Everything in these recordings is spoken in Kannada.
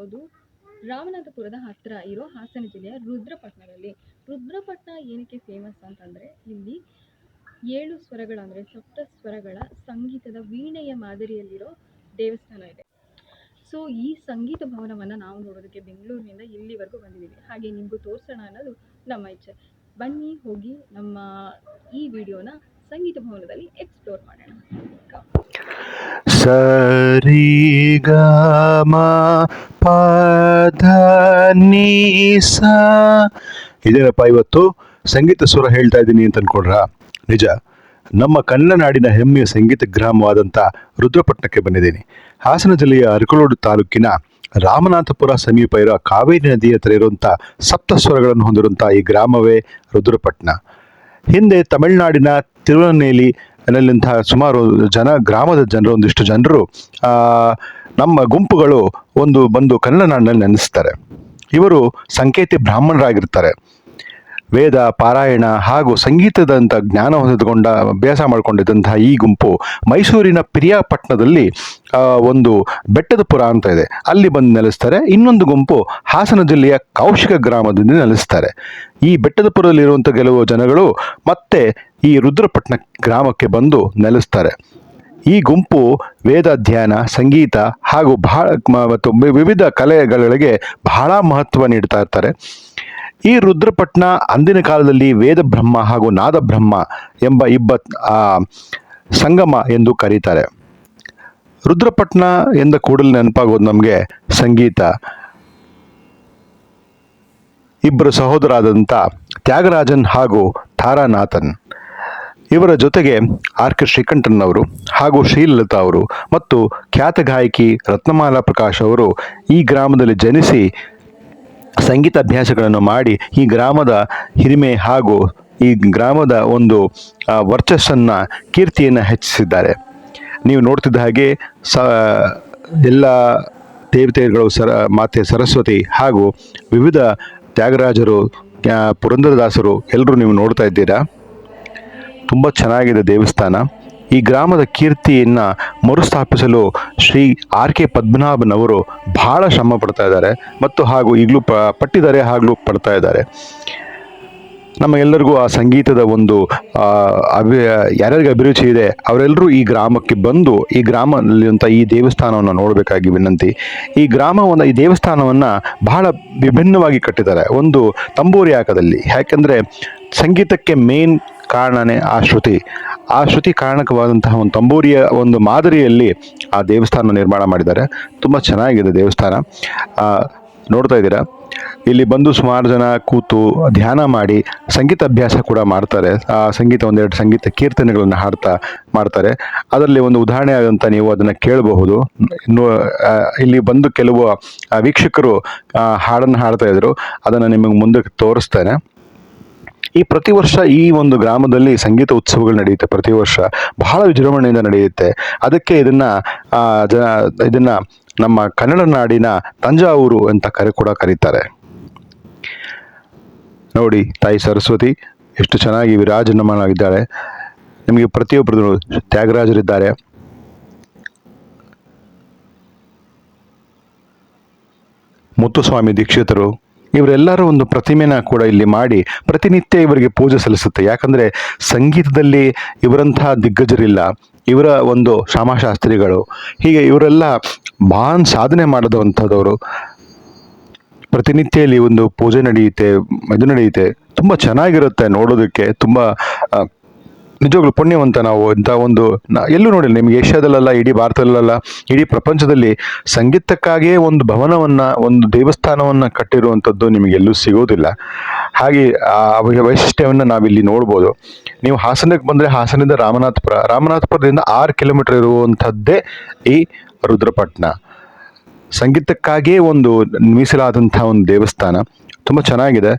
ನಾವಿವತ್ತಿರೋದು ರಾಮನಾಥಪುರದ ಹತ್ರ ಇರೋ ಹಾಸನ ಜಿಲ್ಲೆಯ ರುದ್ರಪಟ್ಟಣದಲ್ಲಿ ರುದ್ರಪಟ್ಟಣ ಏನಕ್ಕೆ ಫೇಮಸ್ ಅಂತಂದರೆ ಇಲ್ಲಿ ಏಳು ಸ್ವರಗಳ ಅಂದರೆ ಸಪ್ತ ಸ್ವರಗಳ ಸಂಗೀತದ ವೀಣೆಯ ಮಾದರಿಯಲ್ಲಿರೋ ದೇವಸ್ಥಾನ ಇದೆ. ಸೊ ಈ ಸಂಗೀತ ಭವನವನ್ನು ನಾವು ನೋಡೋದಕ್ಕೆ ಬೆಂಗಳೂರಿನಿಂದ ಇಲ್ಲಿವರೆಗೂ ಬಂದಿದ್ದೀವಿ ಹಾಗೆ ನಿಮಗೂ ತೋರಿಸೋಣ ಅನ್ನೋದು ನಮ್ಮ ಇಚ್ಛೆ. ಬನ್ನಿ ಹೋಗಿ ನಮ್ಮ ಈ ವಿಡಿಯೋನ ಸಂಗೀತ ಭವನದಲ್ಲಿ ಎಕ್ಸ್ಪ್ಲೋರ್ ಮಾಡೋಣ. ಸರಿ ಗ ಮ ನೀ ಸ ಇದೇನಪ್ಪ ಇವತ್ತು? ಸಂಗೀತ ಸ್ವರ ಹೇಳ್ತಾ ಇದ್ದೀನಿ ಅಂತ ಅನ್ಕೊಂಡ್ರ? ನಿಜ. ನಮ್ಮ ಕನ್ನಡನಾಡಿನ ಹೆಮ್ಮೆಯ ಸಂಗೀತ ಗ್ರಾಮವಾದಂಥ ರುದ್ರಪಟ್ಟಣಕ್ಕೆ ಬಂದಿದ್ದೀನಿ. ಹಾಸನ ಜಿಲ್ಲೆಯ ಅರಕಲೋಡು ತಾಲೂಕಿನ ರಾಮನಾಥಪುರ ಸಮೀಪ ಇರೋ ಕಾವೇರಿ ನದಿಯ ಹತ್ರ ಇರುವಂಥ ಸಪ್ತ ಸ್ವರಗಳನ್ನು ಹೊಂದಿರುವಂಥ ಈ ಗ್ರಾಮವೇ ರುದ್ರಪಟ್ಟಣ. ಹಿಂದೆ ತಮಿಳುನಾಡಿನ ತಿರುವನೇಲಿ ನಲ್ಲಿಂತಹ ಸುಮಾರು ಜನ, ಗ್ರಾಮದ ಜನರು, ಒಂದಿಷ್ಟು ಜನರು ನಮ್ಮ ಗುಂಪುಗಳು ಒಂದು ಬಂದು ಕನ್ನಡ ನಾಡಿನಲ್ಲಿ ನೆನೆಸ್ತಾರೆ. ಇವರು ಸಂಕೇತಿ ಬ್ರಾಹ್ಮಣರಾಗಿರ್ತಾರೆ. ವೇದ, ಪಾರಾಯಣ ಹಾಗೂ ಸಂಗೀತದಂಥ ಜ್ಞಾನ ಹೊಂದಿಕೊಂಡ ಅಭ್ಯಾಸ ಮಾಡಿಕೊಂಡಿದ್ದಂತಹ ಈ ಗುಂಪು ಮೈಸೂರಿನ ಪಿರಿಯಾಪಟ್ಟಣದಲ್ಲಿ ಒಂದು ಬೆಟ್ಟದಪುರ ಅಂತ ಇದೆ. ಅಲ್ಲಿ ಬಂದು ನೆಲೆಸ್ತಾರೆ. ಇನ್ನೊಂದು ಗುಂಪು ಹಾಸನ ಜಿಲ್ಲೆಯ ಕೌಶಿಕ ಗ್ರಾಮದಿಂದ ನೆಲೆಸ್ತಾರೆ. ಈ ಬೆಟ್ಟದಪುರದಲ್ಲಿರುವಂಥ ಕೆಲವು ಜನಗಳು ಮತ್ತೆ ಈ ರುದ್ರಪಟ್ಟಣ ಗ್ರಾಮಕ್ಕೆ ಬಂದು ನೆಲೆಸ್ತಾರೆ. ಈ ಗುಂಪು ವೇದಾಧ್ಯಯನ, ಸಂಗೀತ ಹಾಗೂ ಬಹಳ ಮತ್ತು ವಿವಿಧ ಕಲೆಗಳಿಗೆ ಬಹಳ ಮಹತ್ವ ನೀಡ್ತಾ ಇರ್ತಾರೆ. ಈ ರುದ್ರಪಟ್ಟಣ ಅಂದಿನ ಕಾಲದಲ್ಲಿ ವೇದ ಬ್ರಹ್ಮ ಹಾಗೂ ನಾದ ಬ್ರಹ್ಮ ಎಂಬ ಇಬ್ಬ ಸಂಗಮ ಎಂದು ಕರೀತಾರೆ. ರುದ್ರಪಟ್ಟಣ ಎಂದ ಕೂಡಲೇ ನೆನಪಾಗೋದು ನಮಗೆ ಸಂಗೀತ. ಇಬ್ಬರು ಸಹೋದರಾದಂಥ ತ್ಯಾಗರಾಜನ್ ಹಾಗೂ ತಾರಾನಾಥನ್. ಇವರ ಜೊತೆಗೆ ಆರ್ ಕೆ ಶ್ರೀಕಂಠನ್ ಅವರು ಹಾಗೂ ಶ್ರೀಲಲಿತಾ ಅವರು ಮತ್ತು ಖ್ಯಾತ ಗಾಯಕಿ ರತ್ನಮಾಲಾ ಪ್ರಕಾಶ್ ಅವರು ಈ ಗ್ರಾಮದಲ್ಲಿ ಜನಿಸಿ ಸಂಗೀತ ಅಭ್ಯಾಸಗಳನ್ನು ಮಾಡಿ ಈ ಗ್ರಾಮದ ಹಿರಿಮೆ ಹಾಗೂ ಈ ಗ್ರಾಮದ ಒಂದು ವರ್ಚಸ್ಸನ್ನು, ಕೀರ್ತಿಯನ್ನು ಹೆಚ್ಚಿಸಿದ್ದಾರೆ. ನೀವು ನೋಡ್ತಿದ್ದ ಹಾಗೆ ಸ, ಎಲ್ಲ ದೇವತೆಗಳು ಸರ, ಮಾತೆ ಸರಸ್ವತಿ ಹಾಗೂ ವಿವಿಧ ತ್ಯಾಗರಾಜರು ಪುರಂದರದಾಸರು ಎಲ್ಲರೂ ನೀವು ನೋಡ್ತಾ ಇದ್ದೀರಾ? ತುಂಬ ಚೆನ್ನಾಗಿದೆ ದೇವಸ್ಥಾನ. ಈ ಗ್ರಾಮದ ಕೀರ್ತಿಯನ್ನು ಮರುಸ್ಥಾಪಿಸಲು ಶ್ರೀ ಆರ್ ಕೆ ಪದ್ಮನಾಭನವರು ಬಹಳ ಶ್ರಮ ಪಡ್ತಾ ಇದ್ದಾರೆ ಮತ್ತು ಹಾಗೂ ಈಗಲೂ ಪ ಪಟ್ಟಿದ್ದಾರೆ ಹಾಗೂ ಪಡ್ತಾ ಇದ್ದಾರೆ. ನಮಗೆಲ್ಲರಿಗೂ ಆ ಸಂಗೀತದ ಒಂದು ಅಭಿ, ಯಾರ್ಯಾರಿಗೆ ಅಭಿರುಚಿ ಇದೆ ಅವರೆಲ್ಲರೂ ಈ ಗ್ರಾಮಕ್ಕೆ ಬಂದು ಈ ಗ್ರಾಮದಲ್ಲಿರುವಂಥ ಈ ದೇವಸ್ಥಾನವನ್ನು ನೋಡಬೇಕಾಗಿ ವಿನಂತಿ. ಈ ಗ್ರಾಮವನ್ನು, ಈ ದೇವಸ್ಥಾನವನ್ನು ಬಹಳ ವಿಭಿನ್ನವಾಗಿ ಕಟ್ಟಿದ್ದಾರೆ. ಒಂದು ತಂಬೂರಿ ಹಾಕದಲ್ಲಿ. ಯಾಕೆಂದರೆ ಸಂಗೀತಕ್ಕೆ ಮೇನ್ ಕಾರಣನೇ ಆ ಶ್ರುತಿ. ಆ ಶ್ರುತಿ ಕಾರಣಕವಾದಂತಹ ಒಂದು ತಂಬೂರಿಯ ಒಂದು ಮಾದರಿಯಲ್ಲಿ ಆ ದೇವಸ್ಥಾನ ನಿರ್ಮಾಣ ಮಾಡಿದ್ದಾರೆ. ತುಂಬ ಚೆನ್ನಾಗಿದೆ ದೇವಸ್ಥಾನ. ನೋಡ್ತಾ ಇದ್ದೀರಾ? ಇಲ್ಲಿ ಬಂದು ಸುಮಾರು ಜನ ಕೂತು ಧ್ಯಾನ ಮಾಡಿ ಸಂಗೀತ ಅಭ್ಯಾಸ ಕೂಡ ಮಾಡ್ತಾರೆ. ಆ ಸಂಗೀತ ಒಂದೆರಡು ಸಂಗೀತ ಕೀರ್ತನೆಗಳನ್ನು ಹಾಡ್ತಾ ಮಾಡ್ತಾರೆ. ಅದರಲ್ಲಿ ಒಂದು ಉದಾಹರಣೆ ಆದಂತ ನೀವು ಅದನ್ನು ಕೇಳಬಹುದು. ಇನ್ನು ಇಲ್ಲಿ ಬಂದು ಕೆಲವು ವೀಕ್ಷಕರು ಹಾಡನ್ನು ಹಾಡ್ತಾ ಇದ್ರು. ಅದನ್ನು ನಿಮಗೆ ಮುಂದಕ್ಕೆ ತೋರಿಸ್ತೇನೆ. ಈ ಪ್ರತಿ ವರ್ಷ ಈ ಒಂದು ಗ್ರಾಮದಲ್ಲಿ ಸಂಗೀತ ಉತ್ಸವಗಳು ನಡೆಯುತ್ತೆ. ಪ್ರತಿ ವರ್ಷ ಬಹಳ ವಿಜೃಂಭಣೆಯಿಂದ ನಡೆಯುತ್ತೆ. ಅದಕ್ಕೆ ಇದನ್ನ ಜನ ಇದನ್ನ ನಮ್ಮ ಕನ್ನಡ ನಾಡಿನ ತಂಜಾವೂರು ಅಂತ ಕರೆ, ಕೂಡ ಕರೀತಾರೆ. ನೋಡಿ, ತಾಯಿ ಸರಸ್ವತಿ ಎಷ್ಟು ಚೆನ್ನಾಗಿ ವಿರಾಜಮಾನವಾಗಿದ್ದಾಳೆ. ನಿಮಗೆ ಪ್ರತಿಯೊಬ್ಬರು ತ್ಯಾಗರಾಜರಿದ್ದಾರೆ. ಮುತ್ತುಸ್ವಾಮಿ ದೀಕ್ಷಿತರು ಇವರೆಲ್ಲರ ಒಂದು ಪ್ರತಿಮೆನ ಕೂಡ ಇಲ್ಲಿ ಮಾಡಿ ಪ್ರತಿನಿತ್ಯ ಇವರಿಗೆ ಪೂಜೆ ಸಲ್ಲಿಸುತ್ತೆ. ಯಾಕಂದ್ರೆ ಸಂಗೀತದಲ್ಲಿ ಇವರಂತಹ ದಿಗ್ಗಜರಿಲ್ಲ. ಇವರ ಒಂದು ಶ್ಯಾಮಶಾಸ್ತ್ರಿಗಳು, ಹೀಗೆ ಇವರೆಲ್ಲ ಮಹಾನ್ ಸಾಧನೆ ಮಾಡಿದಂಥದ್ದವರು ಪ್ರತಿನಿತ್ಯ ಇಲ್ಲಿ ಒಂದು ಪೂಜೆ ನಡೆಯುತ್ತೆ, ಇದು ನಡೆಯುತ್ತೆ. ತುಂಬ ಚೆನ್ನಾಗಿರುತ್ತೆ ನೋಡೋದಕ್ಕೆ, ತುಂಬ ನಿಜವಾಗ್ಲೂ ಪುಣ್ಯವಂತ ನಾವು ಇಂಥ ಒಂದು ಎಲ್ಲೂ ನೋಡಿಲ್ಲ ನಿಮ್ಗೆ ಏಷ್ಯಾದಲ್ಲೆಲ್ಲ, ಇಡೀ ಭಾರತದಲ್ಲೆಲ್ಲ, ಇಡೀ ಪ್ರಪಂಚದಲ್ಲಿ ಸಂಗೀತಕ್ಕಾಗಿಯೇ ಒಂದು ಭವನವನ್ನು, ಒಂದು ದೇವಸ್ಥಾನವನ್ನು ಕಟ್ಟಿರುವಂಥದ್ದು ನಿಮಗೆ ಎಲ್ಲೂ ಸಿಗೋದಿಲ್ಲ. ಹಾಗೆ ಆ ವೈಶಿಷ್ಟ್ಯವನ್ನು ನಾವಿಲ್ಲಿ ನೋಡ್ಬೋದು. ನೀವು ಹಾಸನಕ್ಕೆ ಬಂದರೆ ಹಾಸನದಿಂದ ರಾಮನಾಥಪುರ, ರಾಮನಾಥಪುರದಿಂದ ಆರು ಕಿಲೋಮೀಟರ್ ಇರುವಂಥದ್ದೇ ಈ ರುದ್ರಪಟ್ಟಣ. ಸಂಗೀತಕ್ಕಾಗಿಯೇ ಒಂದು ಮೀಸಲಾದಂಥ ಒಂದು ದೇವಸ್ಥಾನ. ತುಂಬ ಚೆನ್ನಾಗಿದೆ.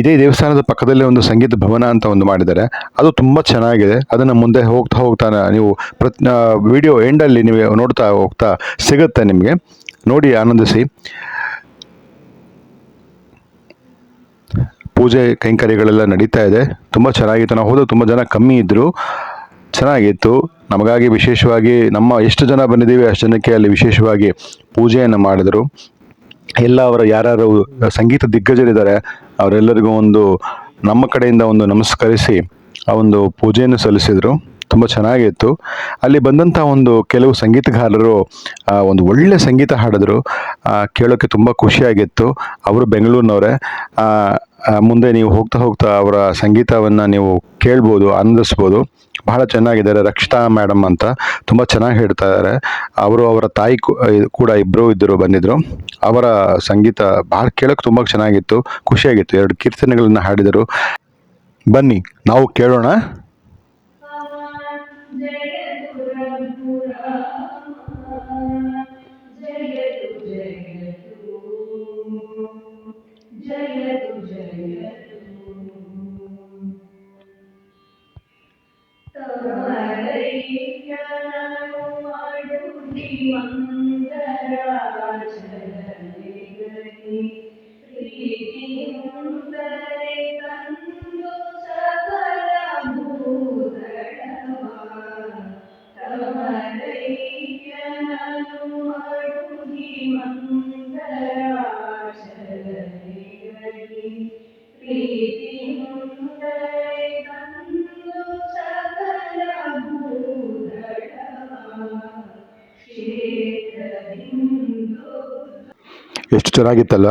ಇದೇ ದೇವಸ್ಥಾನದ ಪಕ್ಕದಲ್ಲೇ ಒಂದು ಸಂಗೀತ ಭವನ ಅಂತ ಒಂದು ಮಾಡಿದ್ದಾರೆ. ಅದು ತುಂಬ ಚೆನ್ನಾಗಿದೆ. ಅದನ್ನು ಮುಂದೆ ಹೋಗ್ತಾ ಹೋಗ್ತಾ ನೀವು ಪ್ರತಿ ವಿಡಿಯೋ ಎಂಡಲ್ಲಿ ನೀವು ನೋಡ್ತಾ ಹೋಗ್ತಾ ಸಿಗುತ್ತೆ ನಿಮಗೆ. ನೋಡಿ ಆನಂದಿಸಿ. ಪೂಜೆ ಕೈಂಕರ್ಯಗಳೆಲ್ಲ ನಡೀತಾ ಇದೆ. ತುಂಬ ಚೆನ್ನಾಗಿತ್ತು. ನಾವು ಹೋದ ತುಂಬ ಜನ ಕಮ್ಮಿ ಇದ್ದರು ಚೆನ್ನಾಗಿತ್ತು. ನಮಗಾಗಿ ವಿಶೇಷವಾಗಿ ನಮ್ಮ ಎಷ್ಟು ಜನ ಬಂದಿದ್ದೀವಿ ಅಷ್ಟು ಜನಕ್ಕೆ ಅಲ್ಲಿ ವಿಶೇಷವಾಗಿ ಪೂಜೆಯನ್ನು ಮಾಡಿದರು. ಎಲ್ಲ ಅವರ ಯಾರ್ಯಾರು ಸಂಗೀತ ದಿಗ್ಗಜರಿದ್ದಾರೆ, ಅವರೆಲ್ಲರಿಗೂ ಒಂದು ನಮ್ಮ ಕಡೆಯಿಂದ ಒಂದು ನಮಸ್ಕರಿಸಿ ಆ ಒಂದು ಪೂಜೆಯನ್ನು ಸಲ್ಲಿಸಿದರು. ತುಂಬ ಚೆನ್ನಾಗಿತ್ತು. ಅಲ್ಲಿ ಬಂದಂಥ ಒಂದು ಕೆಲವು ಸಂಗೀತಗಾರರು ಒಂದು ಒಳ್ಳೆ ಸಂಗೀತ ಹಾಡಿದ್ರು. ಕೇಳೋಕ್ಕೆ ತುಂಬ ಖುಷಿಯಾಗಿತ್ತು. ಅವರು ಬೆಂಗಳೂರಿನವರೇ. ಮುಂದೆ ನೀವು ಹೋಗ್ತಾ ಹೋಗ್ತಾ ಅವರ ಸಂಗೀತವನ್ನು ನೀವು ಕೇಳ್ಬೋದು, ಆನಂದಿಸ್ಬೋದು. ಬಹಳ ಚೆನ್ನಾಗಿದ್ದಾರೆ. ರಕ್ಷಿತಾ ಮೇಡಮ್ ಅಂತ ತುಂಬ ಚೆನ್ನಾಗಿ ಹೇಳ್ತಾ ಇದ್ದಾರೆ ಅವರು ಅವರ ತಾಯಿ ಕೂಡ ಇಬ್ಬರು ಇದ್ದರು ಬಂದಿದ್ದರು ಅವರ ಸಂಗೀತ ಭಾಳ ಕೇಳೋಕೆ ತುಂಬ ಚೆನ್ನಾಗಿತ್ತು. ಖುಷಿಯಾಗಿತ್ತು. ಎರಡು ಕೀರ್ತನೆಗಳನ್ನು ಹಾಡಿದರು. ಬನ್ನಿ, ನಾವು ಕೇಳೋಣ. today. ಎಷ್ಟು ಚೆನ್ನಾಗಿತ್ತಲ್ಲ?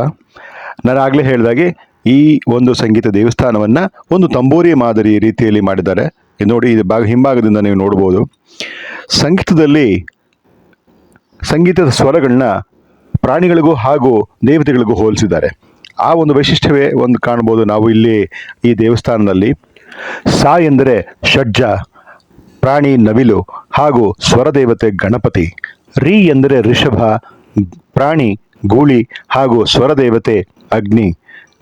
ನಾನು ಆಗಲೇ ಹೇಳಿದಾಗೆ ಈ ಒಂದು ಸಂಗೀತ ದೇವಸ್ಥಾನವನ್ನು ಒಂದು ತಂಬೂರಿ ಮಾದರಿ ರೀತಿಯಲ್ಲಿ ಮಾಡಿದ್ದಾರೆ. ನೋಡಿ, ಇದು ಭಾಗ ಹಿಂಭಾಗದಿಂದ ನೀವು ನೋಡ್ಬೋದು. ಸಂಗೀತದಲ್ಲಿ ಸಂಗೀತದ ಸ್ವರಗಳನ್ನ ಪ್ರಾಣಿಗಳಿಗೂ ಹಾಗೂ ದೇವತೆಗಳಿಗೂ ಹೋಲಿಸಿದ್ದಾರೆ. ಆ ಒಂದು ವೈಶಿಷ್ಟ್ಯವೇ ಒಂದು ಕಾಣ್ಬೋದು ನಾವು ಇಲ್ಲಿ ಈ ದೇವಸ್ಥಾನದಲ್ಲಿ. ಸಾ ಎಂದರೆ ಷಡ್ಜ, ಪ್ರಾಣಿ ನವಿಲು ಹಾಗೂ ಸ್ವರದೇವತೆ ಗಣಪತಿ. ರಿ ಎಂದರೆ ಋಷಭ ಪ್ರಾಣಿ ಗೂಳಿ ಹಾಗೂ ಸ್ವರದೇವತೆ ಅಗ್ನಿ.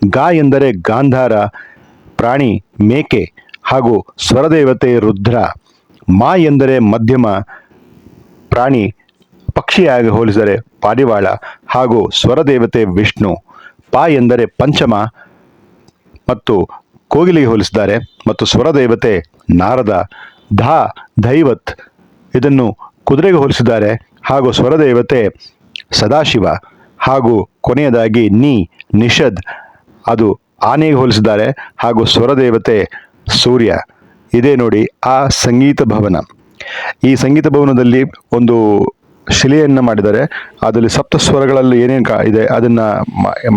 ಗಾ ಎಂದರೆ ಗಾಂಧಾರ, ಪ್ರಾಣಿ, ಮೇಕೆ ಹಾಗೂ ಸ್ವರದೇವತೆ ರುದ್ರ. ಮಾ ಎಂದರೆ ಮಧ್ಯಮ, ಪ್ರಾಣಿ, ಪಕ್ಷಿಯಾಗಿ ಹೋಲಿಸಿದರೆ ಪಾರಿವಾಳ ಹಾಗೂ ಸ್ವರದೇವತೆ ವಿಷ್ಣು. ಪಾ ಎಂದರೆ ಪಂಚಮ ಮತ್ತು ಕೋಗಿಲಿಗೆ ಹೋಲಿಸಿದ್ದಾರೆ ಮತ್ತು ಸ್ವರದೇವತೆ ನಾರದ. ಧಾ, ದೈವತ್, ಇದನ್ನು ಕುದುರೆಗೆ ಹೋಲಿಸಿದ್ದಾರೆ ಹಾಗೂ ಸ್ವರದೇವತೆ ಸದಾಶಿವ. ಹಾಗೂ ಕೊನೆಯದಾಗಿ ನೀ, ನಿಷದ್, ಅದು ಆನೆಗೆ ಹೋಲಿಸಿದ್ದಾರೆ, ಹಾಗೂ ಸ್ವರದೇವತೆ ಸೂರ್ಯ. ಇದೇ ನೋಡಿ ಆ ಸಂಗೀತ ಭವನ. ಈ ಸಂಗೀತ ಭವನದಲ್ಲಿ ಒಂದು ಶಿಲೆಯನ್ನು ಮಾಡಿದ್ದಾರೆ. ಅದರಲ್ಲಿ ಸಪ್ತ ಸ್ವರಗಳಲ್ಲಿ ಏನೇನು ಕಾ, ಇದೆ ಅದನ್ನು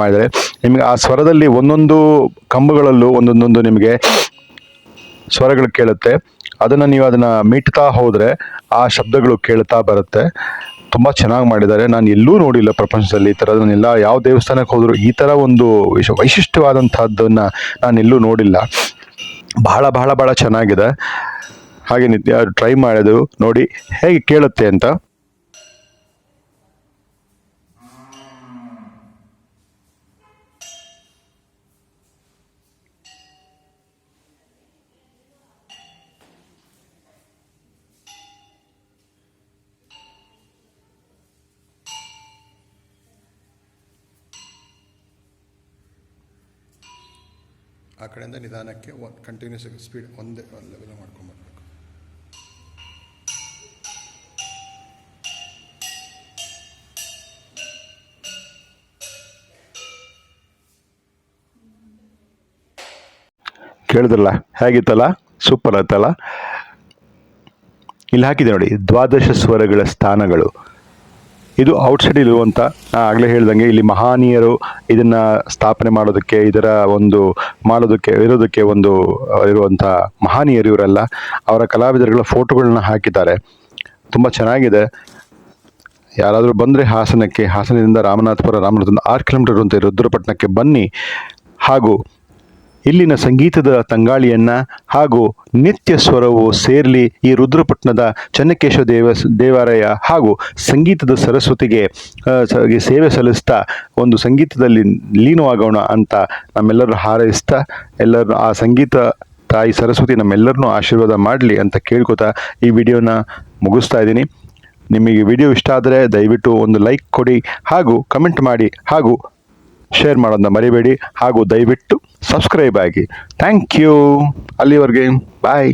ಮಾಡಿದ್ದಾರೆ. ನಿಮಗೆ ಆ ಸ್ವರದಲ್ಲಿ ಒಂದೊಂದು ಕಂಬಗಳಲ್ಲೂ ಒಂದೊಂದೊಂದು ನಿಮಗೆ ಸ್ವರಗಳು ಕೇಳುತ್ತೆ. ಅದನ್ನು ನೀವು ಅದನ್ನು ಮೀಟ್ತಾ ಹೋದರೆ ಆ ಶಬ್ದಗಳು ಕೇಳ್ತಾ ಬರುತ್ತೆ. ತುಂಬ ಚೆನ್ನಾಗಿ ಮಾಡಿದ್ದಾರೆ. ನಾನು ಎಲ್ಲೂ ನೋಡಿಲ್ಲ ಪ್ರಪಂಚದಲ್ಲಿ ಈ ಥರದನ್ನೆಲ್ಲ ಯಾವ ದೇವಸ್ಥಾನಕ್ಕೆ ಹೋದರೂ ಈ ಥರ ಒಂದು ವಿಶ ವೈಶಿಷ್ಟ್ಯವಾದಂಥದ್ದನ್ನು ನಾನು ಎಲ್ಲೂ ನೋಡಿಲ್ಲ. ಬಹಳ ಬಹಳ ಬಹಳ ಚೆನ್ನಾಗಿದೆ. ಹಾಗೆ ನಿತ್ಯ ಟ್ರೈ ಮಾಡಿದ್ರು ನೋಡಿ ಹೇಗೆ ಕೇಳುತ್ತೆ ಅಂತ. ಆ ಕಡೆಯಿಂದ ನಿಧಾನಕ್ಕೆ ಒಂದು ಕಂಟಿನ್ಯೂಸ್ ಸ್ಪೀಡ್ ಒಂದೇ ಲೆವೆಲ್ ಮಾಡ್ಕೊಂಬರ್ಬೇಕು ಕೇಳಿದ್ರಲ್ಲ, ಹೇಗಿತ್ತಲ್ಲ? ಸೂಪರ್ ಆಯ್ತಲ್ಲ? ಇಲ್ಲಿ ಹಾಕಿದೆ ನೋಡಿ, ದ್ವಾದಶ ಸ್ವರಗಳ ಸ್ಥಾನಗಳು. ಇದು ಔಟ್ಸೈಡ್ ಇರುವಂಥ ಆಗಲೇ ಹೇಳ್ದಂಗೆ ಇಲ್ಲಿ ಮಹಾನೀಯರು ಇದನ್ನ ಸ್ಥಾಪನೆ ಮಾಡೋದಕ್ಕೆ, ಇದರ ಒಂದು ಮಾಡೋದಕ್ಕೆ, ಇರೋದಕ್ಕೆ ಒಂದು ಇರುವಂಥ ಮಹಾನೀಯರು ಇವರೆಲ್ಲ ಅವರ ಕಲಾವಿದರುಗಳ ಫೋಟೋಗಳನ್ನ ಹಾಕಿದ್ದಾರೆ. ತುಂಬ ಚೆನ್ನಾಗಿದೆ. ಯಾರಾದರೂ ಬಂದರೆ ಹಾಸನಕ್ಕೆ, ಹಾಸನದಿಂದ ರಾಮನಾಥಪುರ ರಾಮನಾಥದಿಂದ ಆರು ಕಿಲೋಮೀಟರ್ ಅಂತ ರುದ್ರಪಟ್ಟಣಕ್ಕೆ ಬನ್ನಿ. ಹಾಗೂ ಇಲ್ಲಿನ ಸಂಗೀತದ ತಂಗಾಳಿಯನ್ನ ಹಾಗೂ ನಿತ್ಯ ಸ್ವರವು ಸೇರ್ಲಿ ಈ ರುದ್ರಪಟ್ಟಣದ ಚನ್ನಕೇಶವ ದೇವ, ದೇವಾಲಯ ಹಾಗೂ ಸಂಗೀತದ ಸರಸ್ವತಿಗೆ ಸೇವೆ ಸಲ್ಲಿಸ್ತಾ ಒಂದು ಸಂಗೀತದಲ್ಲಿ ಲೀನವಾಗೋಣ ಅಂತ ನಮ್ಮೆಲ್ಲರೂ ಹಾರೈಸ್ತಾ ಎಲ್ಲರೂ ಆ ಸಂಗೀತ ತಾಯಿ ಸರಸ್ವತಿ ನಮ್ಮೆಲ್ಲರನ್ನು ಆಶೀರ್ವಾದ ಮಾಡಲಿ ಅಂತ ಕೇಳ್ಕೊತಾ ಈ ವಿಡಿಯೋನ ಮುಗಿಸ್ತಾ ಇದ್ದೀನಿ. ನಿಮಗೆ ವಿಡಿಯೋ ಇಷ್ಟ ಆದರೆ ದಯವಿಟ್ಟು ಒಂದು ಲೈಕ್ ಕೊಡಿ ಹಾಗೂ ಕಮೆಂಟ್ ಮಾಡಿ ಹಾಗೂ ಶೇರ್ ಮಾಡೋದನ್ನ ಮರಿಬೇಡಿ ಹಾಗೂ ದಯವಿಟ್ಟು ಸಬ್ಸ್ಕ್ರೈಬ್ ಆಗಿ. ಥ್ಯಾಂಕ್ ಯು ಅಲ್ಲಿವರೆಗೆ. ಬಾಯ್